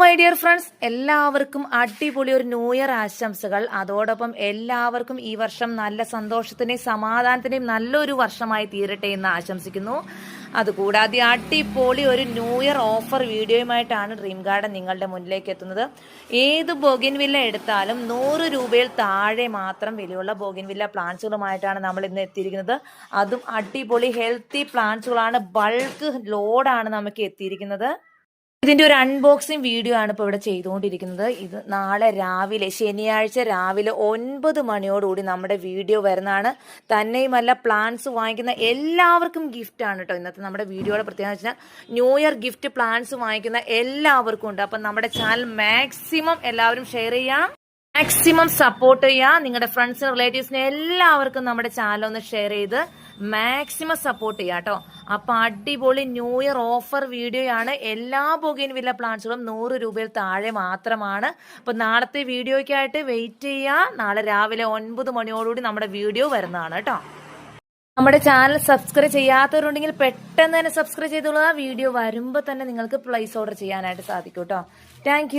My dear friends എല്ലാവർക്കും അടിപൊളി ഒരു ന്യൂ ഇയർ ആശംസകൾ. അതോടൊപ്പം എല്ലാവർക്കും ഈ വർഷം നല്ല സന്തോഷത്തിന്റെയും സമാധാനത്തിന്റെയും നല്ലൊരു വർഷമായി തീരട്ടെ എന്ന് ആശംസിക്കുന്നു. അതുകൂടാതെ അടിപൊളി ഒരു ന്യൂ ഇയർ ഓഫർ വീഡിയോയുമായിട്ടാണ് ഡ്രീം ഗാർഡൻ നിങ്ങളുടെ മുന്നിലേക്ക് എത്തുന്നത്. ഏത് ബോഗിൻ വില്ല എടുത്താലും നൂറ് രൂപയിൽ താഴെ മാത്രം വിലയുള്ള ബോഗിൻ വില്ല പ്ലാന്റ്സുകളുമായിട്ടാണ് നമ്മൾ ഇന്ന് എത്തിയിരിക്കുന്നത്. അതും അടിപൊളി ഹെൽത്തി പ്ലാന്റ്സുകളാണ് ബൾക്ക് ലോഡാണ് നമുക്ക് എത്തിയിരിക്കുന്നത്. ഇതിന്റെ ഒരു അൺബോക്സിംഗ് വീഡിയോ ആണ് ഇപ്പോൾ ഇവിടെ ചെയ്തുകൊണ്ടിരിക്കുന്നത്. ഇത് നാളെ രാവിലെ ശനിയാഴ്ച രാവിലെ ഒൻപത് മണിയോടുകൂടി നമ്മുടെ വീഡിയോ വരുന്നതാണ്. തന്നെയുമല്ല പ്ലാൻസ് വാങ്ങിക്കുന്ന എല്ലാവർക്കും ഗിഫ്റ്റ് ആണ് കേട്ടോ. ഇന്നത്തെ നമ്മുടെ വീഡിയോയുടെ പ്രത്യേകത വെച്ചാൽ ന്യൂ ഇയർ ഗിഫ്റ്റ് പ്ലാൻസ് വാങ്ങിക്കുന്ന എല്ലാവർക്കും ഉണ്ട്. അപ്പം നമ്മുടെ ചാനൽ മാക്സിമം എല്ലാവരും ഷെയർ ചെയ്യാം. മാക്സിമം സപ്പോർട്ട് ചെയ്യുക നിങ്ങളുടെ ഫ്രണ്ട്സിനും റിലേറ്റീവ്സിനും എല്ലാവർക്കും നമ്മുടെ ചാനൽ ഒന്ന് ഷെയർ ചെയ്ത് മാക്സിമം സപ്പോർട്ട് ചെയ്യുക കേട്ടോ അപ്പൊ അടിപൊളി ന്യൂ ഇയർ ഓഫർ വീഡിയോയാണ് എല്ലാ ബൊഗൈൻ വില്ല പ്ലാന്റ്സുകളും നൂറ് രൂപയിൽ താഴെ മാത്രമാണ്. അപ്പൊ നാളത്തെ വീഡിയോയ്ക്കായിട്ട് വെയിറ്റ് ചെയ്യുക നാളെ രാവിലെ ഒൻപത് മണിയോടുകൂടി നമ്മുടെ വീഡിയോ വരുന്നതാണ് കേട്ടോ നമ്മുടെ ചാനൽ സബ്സ്ക്രൈബ് ചെയ്യാത്തവരുണ്ടെങ്കിൽ പെട്ടെന്ന് തന്നെ സബ്സ്ക്രൈബ് ചെയ്തോളൂ. ആ വീഡിയോ വരുമ്പോൾ തന്നെ നിങ്ങൾക്ക് പ്ലേസ് ഓർഡർ ചെയ്യാനായിട്ട് സാധിക്കും കേട്ടോ താങ്ക്